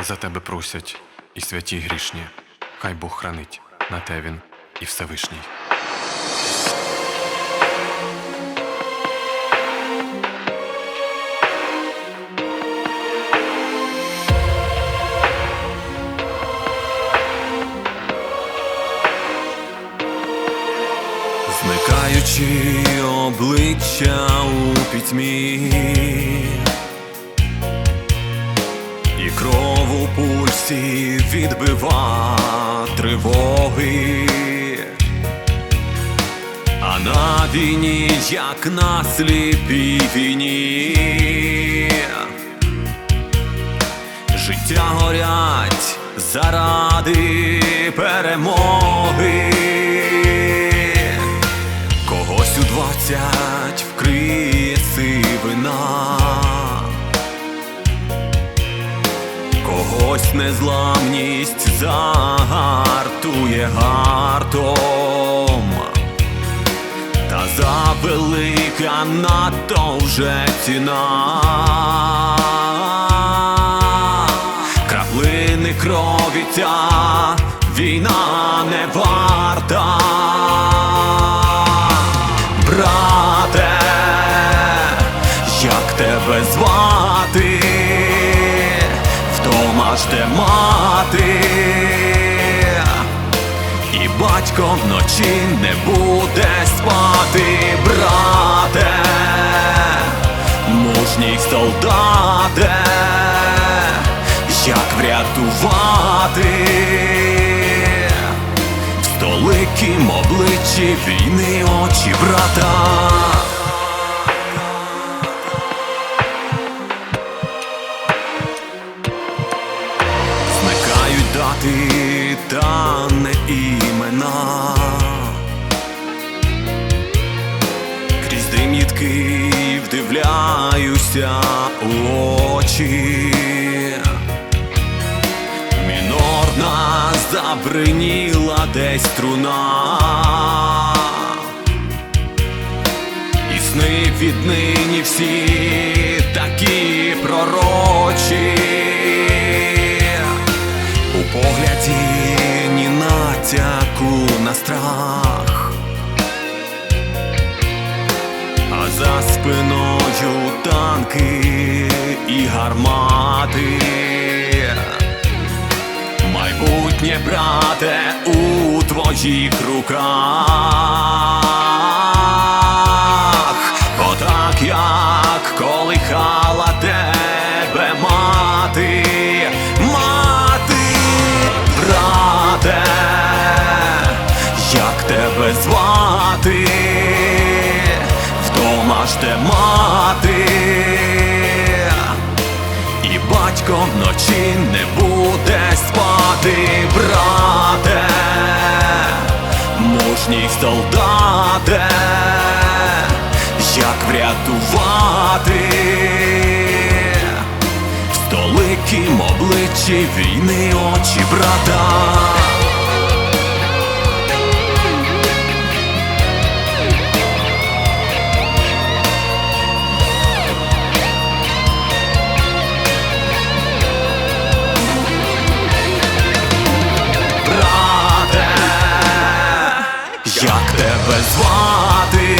За тебе просять і святі грішні, хай Бог хранить на те він і Всевишній. Зникаючи обличчя у пітьмі, пульсі відбива тривоги, а на війні, як на сліпій війні, життя горять заради перемоги. Когось у двадцять вкриє когось незламність загартує гартом, та за велика надто вже ціна. Краплини крові ця війна не варта. Жде мати, і батько вночі не буде спати, брате, мужній солдате, як врятувати? В столикім обличчі війни очі брата. Вдивляюся у очі. Мінорна забриніла десь струна. І сни віднині всі такі пророчі. За спиною танки і гармати. Майбутнє, брате, у твоїх руках. Отак як колихала тебе мати, мати, брате, як тебе звати, жде мати. І батько вночі не буде спати, брате, мужній солдате, як врятувати в столикім обличчі війни очі брата. Як тебе звати,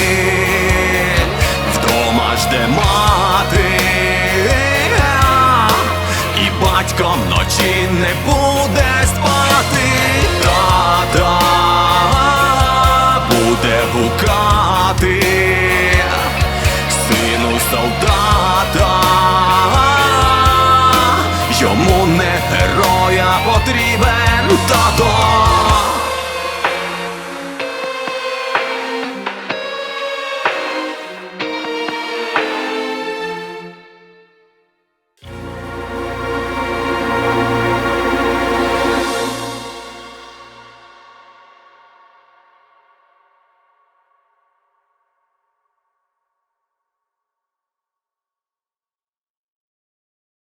вдома жде мати, і батько вночі не буде спати, тата буде гукати, сину солдата. Йому не героя потрібен тато